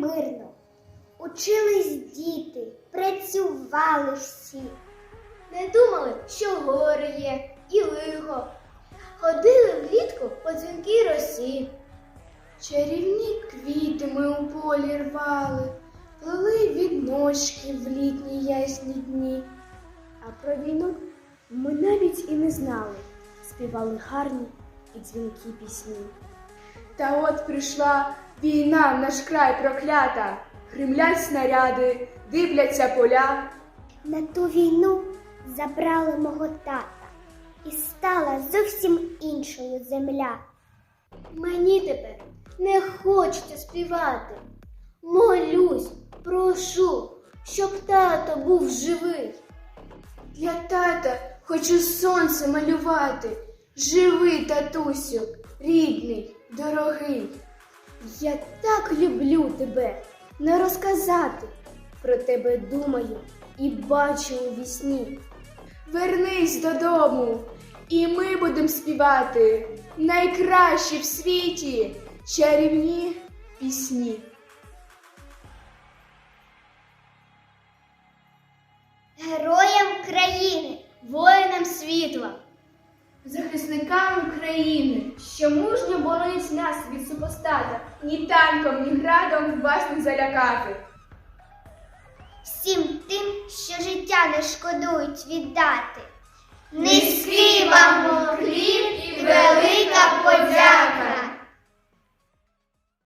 мирно. Учились діти, працювали всі. Не думали, що горе є і лихо. Ходили влітку по дзвінкій росі. Чарівні квіти ми у полі рвали, плели від ночки в літні ясні дні. А про війну ми навіть і не знали. Співали гарні і дзвінкі пісні. Та от прийшла війна в наш край проклята. Гримлять снаряди, дивляться поля. На ту війну забрали мого тата, і стала зовсім іншою земля. Мені тепер не хочеться співати. Молюсь, прошу, щоб тато був живий. Для тата хочу сонце малювати. Живий татусю, рідний, дорогий. Я так люблю тебе, не розказати. Про тебе думаю і бачу у вісні. Вернись додому, і ми будемо співати найкращі в світі чарівні пісні. Героям країни, воїнам світла, захисникам України, що мужньо боронять нас від супостата. Ні танком, ні градом вас не залякати. всім тим, що життя не шкодують віддати.